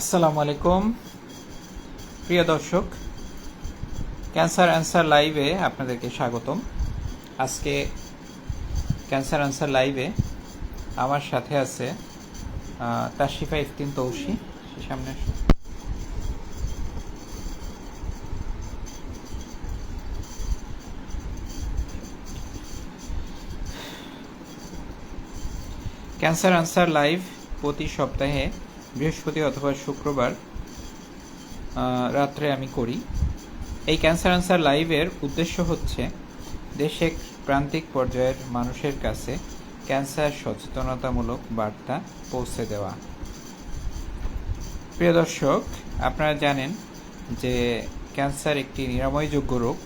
আসসালামু আলাইকুম। প্রিয় দর্শক ক্যান্সার অ্যান্সার লাইভে আপনাদেরকে স্বাগতম। আজকে ক্যান্সার অ্যান্সার লাইভে আমার সাথে আছে আহ, তাশরিফা ইফতিন তৌসি। সে সামনে। ক্যান্সার আনসার লাইভ প্রতি সপ্তাহে বৃহস্পতি অথবা শুক্রবার রাত্রে আমি করি। এই ক্যান্সার আনসার লাইভের উদ্দেশ্য হচ্ছে দেশে প্রান্তিক পর্যায়ের মানুষের কাছে ক্যান্সার সচেতনতামূলক বার্তা পৌঁছে দেওয়া। প্রিয় দর্শক, আপনারা জানেন যে ক্যান্সার একটি নিরাময়যোগ্য রোগ,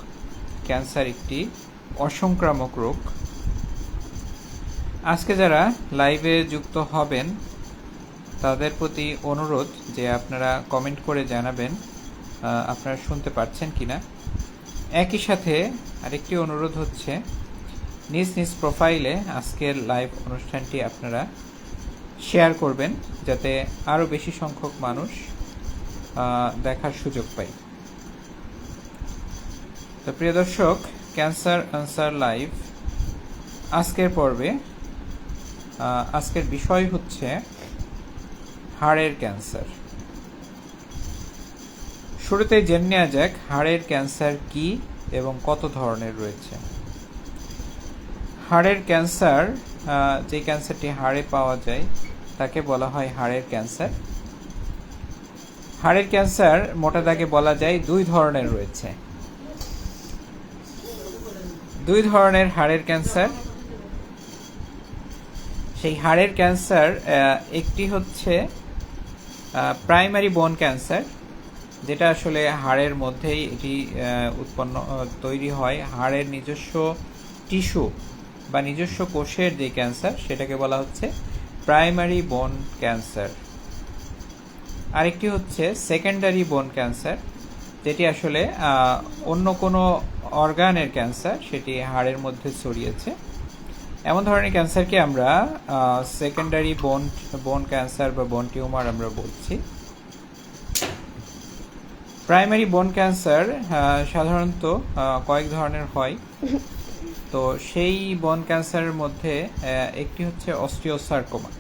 ক্যান্সার একটি অসংক্রামক রোগ। আজকে যারা লাইভে যুক্ত হবেন তাদের প্রতি অনুরোধ যে আপনারা কমেন্ট করে জানাবেন আপনারা শুনতে পাচ্ছেন কিনা। একই সাথে আরেকটি অনুরোধ হচ্ছে, নিজ নিজ প্রোফাইলে আজকের লাইভ অনুষ্ঠানটি আপনারা শেয়ার করবেন, যাতে আরও বেশি সংখ্যক মানুষ দেখার সুযোগ পায়। তো প্রিয় দর্শক ক্যান্সার আনসার লাইভ আজকের পর্বে আজকের বিষয় হচ্ছে হাড়ের ক্যান্সার। শুরুতে জেনে নেওয়া যাক হাড়ের ক্যান্সার কি এবং কত ধরনের রয়েছে। হাড়ের ক্যান্সার যে ক্যান্সারটি হাড়ে পাওয়া যায়, তাকে বলা হয় হাড়ের ক্যান্সার। হাড়ের ক্যান্সার মোটা দাগে বলা যায় দুই ধরনের রয়েছে। দুই ধরনের হাড়ের ক্যান্সার। সেই হাড়ের ক্যান্সার একটি হচ্ছে প্রাইমারি বোন ক্যান্সার যেটা আসলে হাড়ের মধ্যেই এটি উৎপন্ন তৈরি হয়। হাড়ের নিজস্ব টিস্যু বা নিজস্ব কোষের যে ক্যান্সার সেটাকে বলা হচ্ছে প্রাইমারি বোন ক্যান্সার আরেকটি হচ্ছে সেকেন্ডারি বোন ক্যান্সার যেটি আসলে অন্য কোনো অর্গানের ক্যান্সার সেটি হাড়ের মধ্যে ছড়িয়েছে। এমন ধরনের ক্যান্সারকে আমরা সেকেন্ডারি বোন বোন ক্যান্সার বা বোন টিউমার আমরা বলছি। প্রাইমারি বোন ক্যান্সার সাধারণত কয়েক ধরনের হয়। তো সেই বোন ক্যান্সারের মধ্যে একটি হচ্ছে অস্টিওসার্কোমা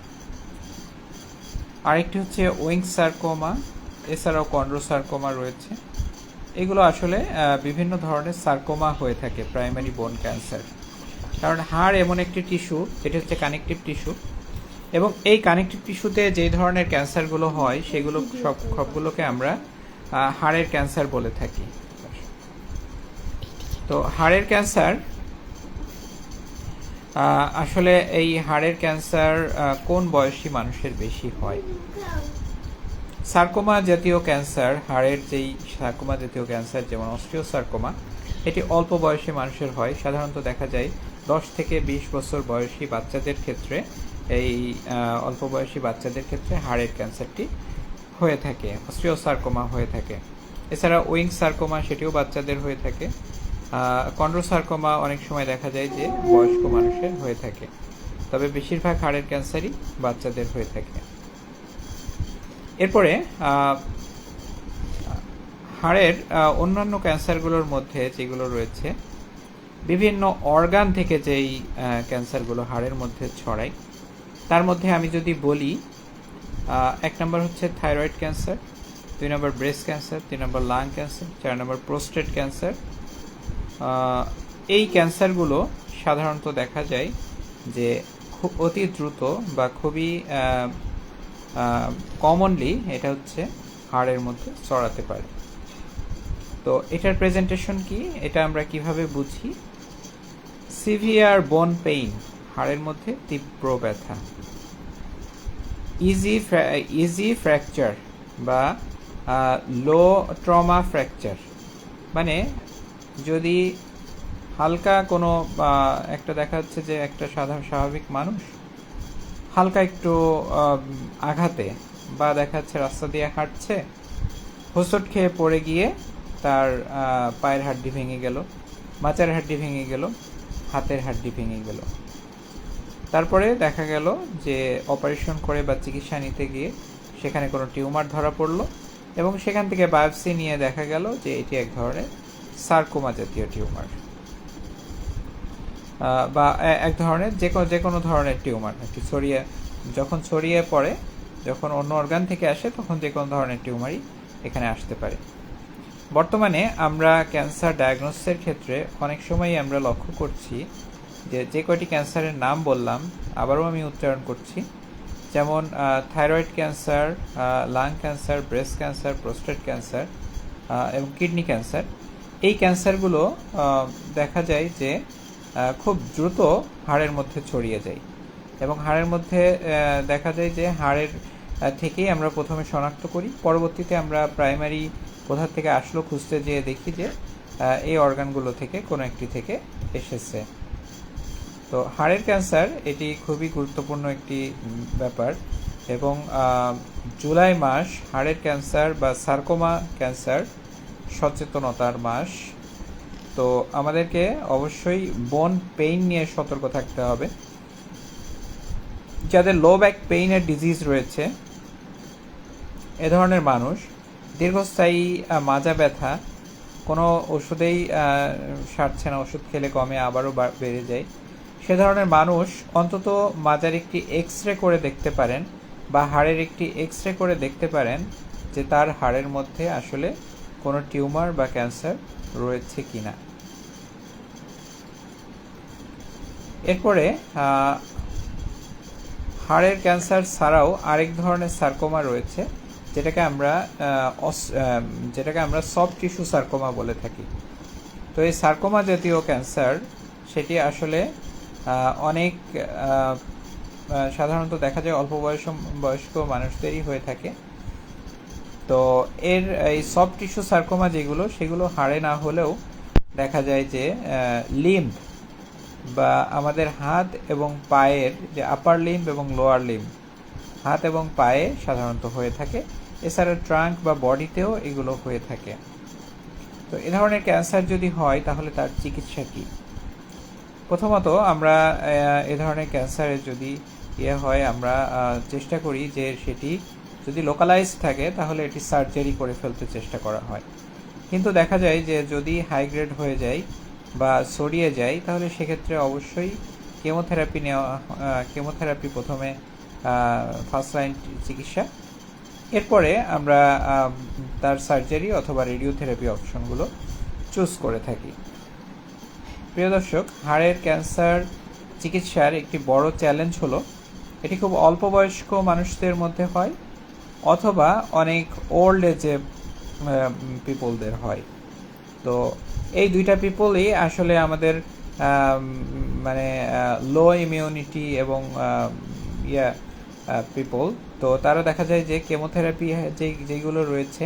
আরেকটি হচ্ছে উইং সার্কোমা এছাড়াও কন্ড্রোসার্কোমা রয়েছে। এগুলো আসলে বিভিন্ন ধরনের সার্কোমা হয়ে থাকে প্রাইমারি বোন ক্যান্সার কারণ হাড় এমন একটি টিস্যু এটি হচ্ছে কানেকটিভ টিস্যু এবং এই কানেকটিভ টিস্যুতে যে ধরনের ক্যান্সারগুলো হয়, সেগুলো সব সবগুলোকে আমরা হাড়ের ক্যান্সার বলে থাকি। তো হাড়ের ক্যান্সার আসলে এই হাড়ের ক্যান্সার কোন বয়সী মানুষের বেশি হয়? সার্কোমা জাতীয় ক্যান্সার, হাড়ের যেই সার্কোমা জাতীয় ক্যান্সার, যেমন অস্টিওসার্কোমা এটি অল্প বয়সী মানুষের হয়। সাধারণত দেখা যায় দশ থেকে বিশ বছর বয়সী বাচ্চাদের ক্ষেত্রে এই অল্প বয়সী বাচ্চাদের ক্ষেত্রে হাড়ের ক্যান্সারটি হয়ে থাকে অস্টিওসার্কোমা হয়ে থাকে। এছাড়া উইং সার্কোমা সেটিও বাচ্চাদের হয়ে থাকে। কন্ড্রোসার্কোমা অনেক সময় দেখা যায় যে বয়স্ক মানুষের হয়ে থাকে। তবে বেশিরভাগ হাড়ের ক্যান্সারই বাচ্চাদের হয়ে থাকে। এরপরে হাড়ের অন্যান্য ক্যান্সারগুলোর মধ্যে যেগুলো রয়েছে বিভিন্ন অর্গান থেকে যেই ক্যান্সারগুলো হাড়ের মধ্যে ছড়ায়, তার মধ্যে আমি যদি বলি এক নম্বর হচ্ছে থাইরয়েড ক্যান্সার দুই নম্বর ব্রেস্ট ক্যান্সার তিন নম্বর লাং ক্যান্সার চার নম্বর প্রোস্টেট ক্যান্সার এই ক্যান্সারগুলো সাধারণত দেখা যায় যে খুব অতি দ্রুত বা খুবই কমনলি এটা হচ্ছে হাড়ের মধ্যে চড়াতে পারে। তো এটার প্রেজেন্টেশন কি? এটা আমরা কীভাবে বুঝি? সিভিয়ার বোন পেইন হাড়ের মধ্যে তীব্র ব্যথা। ইজি ইজি ফ্র্যাকচার বা লো ট্রমা ফ্র্যাকচার মানে যদি হালকা কোনো একটা দেখা যাচ্ছে যে একটা সাধারণ স্বাভাবিক মানুষ হালকা একটু আঘাতে বা দেখা যাচ্ছে রাস্তা দিয়ে হাঁটছে, হোঁচট খেয়ে পড়ে গিয়ে তার পায়ের হাড্ডি ভেঙে গেল, মাচার হাড্ডি ভেঙে গেল, হাতের হাড্ডি ভেঙে গেল। তারপরে দেখা গেল যে অপারেশন করে বা চিকিৎসা নিতে গিয়ে সেখানে কোনো টিউমার ধরা পড়ল এবং সেখান থেকে বায়োপসি নিয়ে দেখা গেল যে এটি এক ধরনের সার্কোমা জাতীয় টিউমার। বা এক ধরনের যে কোনো যে কোনো ধরনের টিউমার। একটি ছড়িয়ে, যখন ছড়িয়ে পড়ে, যখন অন্য অর্গান থেকে আসে, তখন যে কোনো ধরনের টিউমারই এখানে আসতে পারে। বর্তমানে আমরা ক্যান্সার ডায়াগনোসিসের ক্ষেত্রে অনেক সময়ই আমরা লক্ষ্য করছি যে যে কয়টি ক্যান্সারের নাম বললাম, আবারও আমি উচ্চারণ করছি। যেমন thyroid cancer lung cancer, breast cancer, prostate cancer এবং কিডনি ক্যান্সার। এই ক্যান্সারগুলো দেখা যায় যে খুব দ্রুত হাড়ের মধ্যে ছড়িয়ে যায় এবং হাড়ের মধ্যে দেখা যায় যে হাড়ের থেকেই আমরা প্রথমে শনাক্ত করি। পরবর্তীতে আমরা প্রাইমারি কোথা থেকে আসলো খুঁজতে যেয়ে দেখি যে এই অর্গানগুলো থেকে কোনো একটি থেকে এসেছে। তো হাড়ের ক্যান্সার এটি খুবই গুরুত্বপূর্ণ একটি ব্যাপার এবং জুলাই মাস হাড়ের ক্যান্সার বা সার্কোমা ক্যান্সার সচেতনতার মাস। তো আমাদেরকে অবশ্যই বোন পেইন নিয়ে সতর্ক থাকতে হবে। যাদের লো ব্যাক পেইনের ডিজিজ রয়েছে, এ ধরনের মানুষ দীর্ঘস্থায়ী মাজা ব্যথা, কোনো ওষুধেই সারছে না, ওষুধ খেলে কমে আবারও বেড়ে যায়। সে ধরনের মানুষ অন্তত মাজার একটি এক্স রে করে দেখতে পারেন বা হাড়ের একটি এক্স রে করে দেখতে পারেন যে তার হাড়ের মধ্যে আসলে কোনো টিউমার বা ক্যান্সার রয়েছে কি না এরপরে হাড়ের ক্যান্সার ছাড়াও আরেক ধরনের সার্কোমা রয়েছে। যেটাকে আমরা যেটাকে আমরা সফট টিস্যু সার্কোমা বলে থাকি। তো এই সার্কোমা জাতীয় ক্যান্সার সেটি আসলে অনেক সাধারণত দেখা যায় অল্প বয়স, বয়স্ক মানুষদেরই হয়ে থাকে। তো এর এই সফট টিস্যু সার্কোমা যেগুলো, সেগুলো হাড়ে না হলেও দেখা যায় যে লিম্ব বা আমাদের হাত এবং পায়ের যে আপার লিম্ব এবং লোয়ার লিম্ব হাত এবং পায়ে সাধারণত হয়ে থাকে। এছাড়া ট্রাঙ্ক বা বডিতেও এগুলো হয়ে থাকে। তো এ ধরনের ক্যান্সার যদি হয়, তাহলে তার চিকিৎসা কী? প্রথমত আমরা এ ধরনের ক্যান্সারের যদি ইয়ে হয়, আমরা চেষ্টা করি যে সেটি যদি লোকালাইজ থাকে, তাহলে এটি সার্জারি করে ফেলতে চেষ্টা করা হয়। কিন্তু দেখা যায় যে যদি হাই গ্রেড হয়ে যায় বা ছড়িয়ে যায়, তাহলে সেক্ষেত্রে অবশ্যই কেমোথেরাপি নেওয়া কেমোথেরাপি প্রথমে ফার্স্ট লাইন চিকিৎসা। এরপরে আমরা তার সার্জারি অথবা রেডিওথেরাপি অপশনগুলো চুজ করে থাকি। প্রিয় দর্শক, হাড়ের ক্যান্সার চিকিৎসার একটি বড় চ্যালেঞ্জ হলো, এটি খুব অল্প বয়স্ক মানুষদের মধ্যে হয় অথবা অনেক ওল্ড এজে পিপলদের হয়। তো এই দুইটা পিপলই আসলে আমাদের মানে লো ইমিউনিটি এবং ইয়া পিপল তো তারা দেখা যায় যে কেমোথেরাপি যে যেগুলো রয়েছে,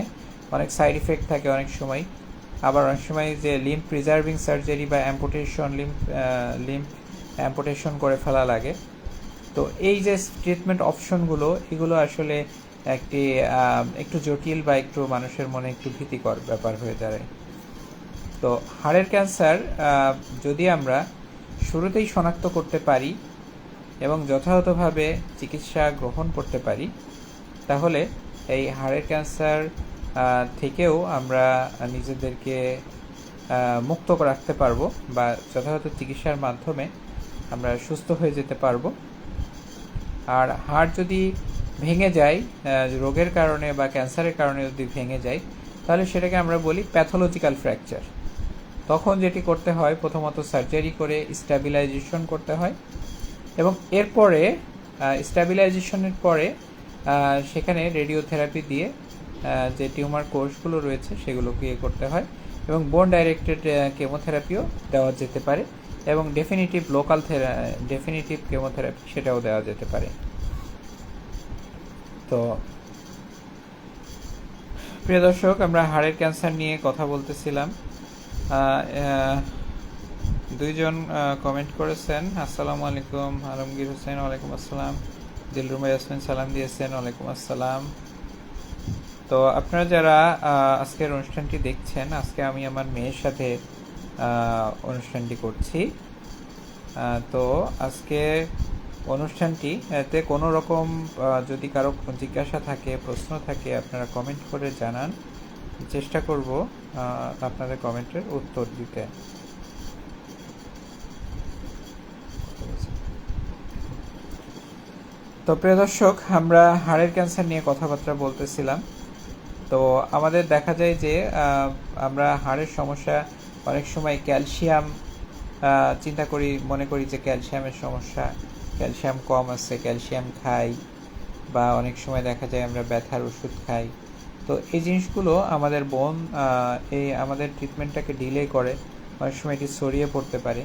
অনেক সাইড ইফেক্ট থাকে অনেক সময়। আবার অনেক সময় যে লিম্প প্রিজার্ভিং সার্জারি বা অ্যাম্পুটেশন লিম্প লিম্প অ্যাম্পুটেশন করে ফেলা লাগে। তো এই যে ট্রিটমেন্ট অপশনগুলো এগুলো আসলে একটি একটু জটিল বা একটু মানুষের মনে একটু ভীতিকর ব্যাপার হয়ে দাঁড়ায়। তো হাড়ের ক্যান্সার যদি আমরা শুরুতেই শনাক্ত করতে পারি এবং যথাযথভাবে চিকিৎসা গ্রহণ করতে পারি, তাহলে এই হাড়ের ক্যান্সার থেকেও আমরা নিজেদেরকে মুক্ত রাখতে পারব বা যথাযথ চিকিৎসার মাধ্যমে আমরা সুস্থ হয়ে যেতে পারব। আর হাড় যদি ভেঙে যায় রোগের কারণে বা ক্যান্সারের কারণে যদি ভেঙে যায়, তাহলে সেটাকে আমরা বলি প্যাথোলজিক্যাল ফ্র্যাকচার তখন যেটি করতে হয়, প্রথমত সার্জারি করে স্ট্যাবিলাইজেশন করতে হয়। এবং এরপরে স্ট্যাবিলাইজেশনের পরে সেখানে রেডিওথেরাপি দিয়ে যে টিউমার কোর্সগুলো রয়েছে সেগুলোকে ইয়ে করতে হয় এবং বোন ডাইরেক্টেড কেমোথেরাপিও দেওয়া যেতে পারে এবং ডেফিনিটিভ লোকাল থেরা ডেফিনিটিভ কেমোথেরাপি সেটাও দেওয়া যেতে পারে। তো, প্রিয় দর্শক, আমরা হাড়ের ক্যান্সার নিয়ে কথা বলতেছিলাম। দুইজন কমেন্ট করেছেন, আসসালামু আলাইকুম, আলমগীর হোসেন, ওয়ালাইকুম আসসালাম। দিলরুমা ইয়াসমিন সালাম দিয়েছেন, ওয়ালাইকুম আসসালাম। তো আপনারা যারা আজকের অনুষ্ঠানটি দেখছেন, আজকে আমি আমার মেয়ের সাথে অনুষ্ঠানটি করছি। তো আজকে অনুষ্ঠানটি, এতে কোনো রকম যদি কারও জিজ্ঞাসা থাকে, প্রশ্ন থাকে, আপনারা কমেন্ট করে জানান। চেষ্টা করব আপনাদের কমেন্টের উত্তর দিতে। তো প্রিয় দর্শক, আমরা হাড়ের ক্যান্সার নিয়ে কথাবার্তা বলতেছিলাম। তো আমাদের দেখা যায় যে আমরা হাড়ের সমস্যা, অনেক সময় ক্যালসিয়াম চিন্তা করি, মনে করি যে ক্যালসিয়ামের সমস্যা। ক্যালসিয়াম কম আছে, ক্যালসিয়াম খাই, বা অনেক সময় দেখা যায় আমরা ব্যথার ওষুধ খাই। তো এই জিনিসগুলো আমাদের বোন এই আমাদের ট্রিটমেন্টটাকে ডিলে করে, অনেক সময় এটি ছড়িয়ে পড়তে পারে।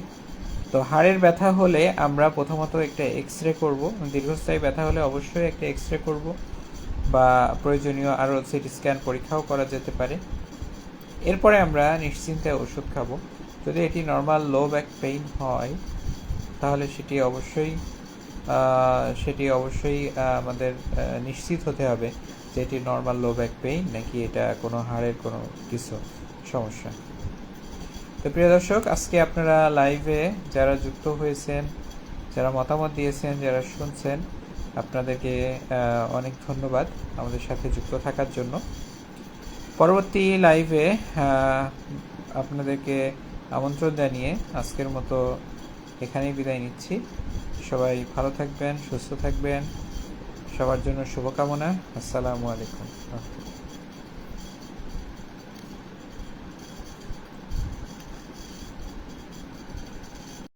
তো হাড়ের ব্যথা হলে আমরা প্রথমত একটা এক্স রে করব। দীর্ঘস্থায়ী ব্যথা হলে অবশ্যই একটা এক্স রে করব বা প্রয়োজনীয় আরও সিটি স্ক্যান পরীক্ষাও করা যেতে পারে। এরপরে আমরা নিশ্চিন্তে ওষুধ খাব। যদি এটি নর্মাল লো ব্যাক পেইন হয়, তাহলে সেটি অবশ্যই সেটি অবশ্যই আমাদের নিশ্চিত হতে হবে যে এটি নর্মাল লো ব্যাক পেইন নাকি এটা কোনো হাড়ের কোনো কিছু সমস্যা। তো প্রিয় দর্শক, আজকে আপনারা লাইভে যারা যুক্ত হয়েছেন, যারা মতামত দিয়েছেন, যারা শুনছেন, আপনাদেরকে অনেক ধন্যবাদ আমাদের সাথে যুক্ত থাকার জন্য। পরবর্তী লাইভে আপনাদেরকে আমন্ত্রণ জানিয়ে আজকের মতো এখানেই বিদায় নিচ্ছি। সবাই ভালো থাকবেন, সুস্থ থাকবেন। সবার জন্য শুভকামনা। আসসালামু আলাইকুম।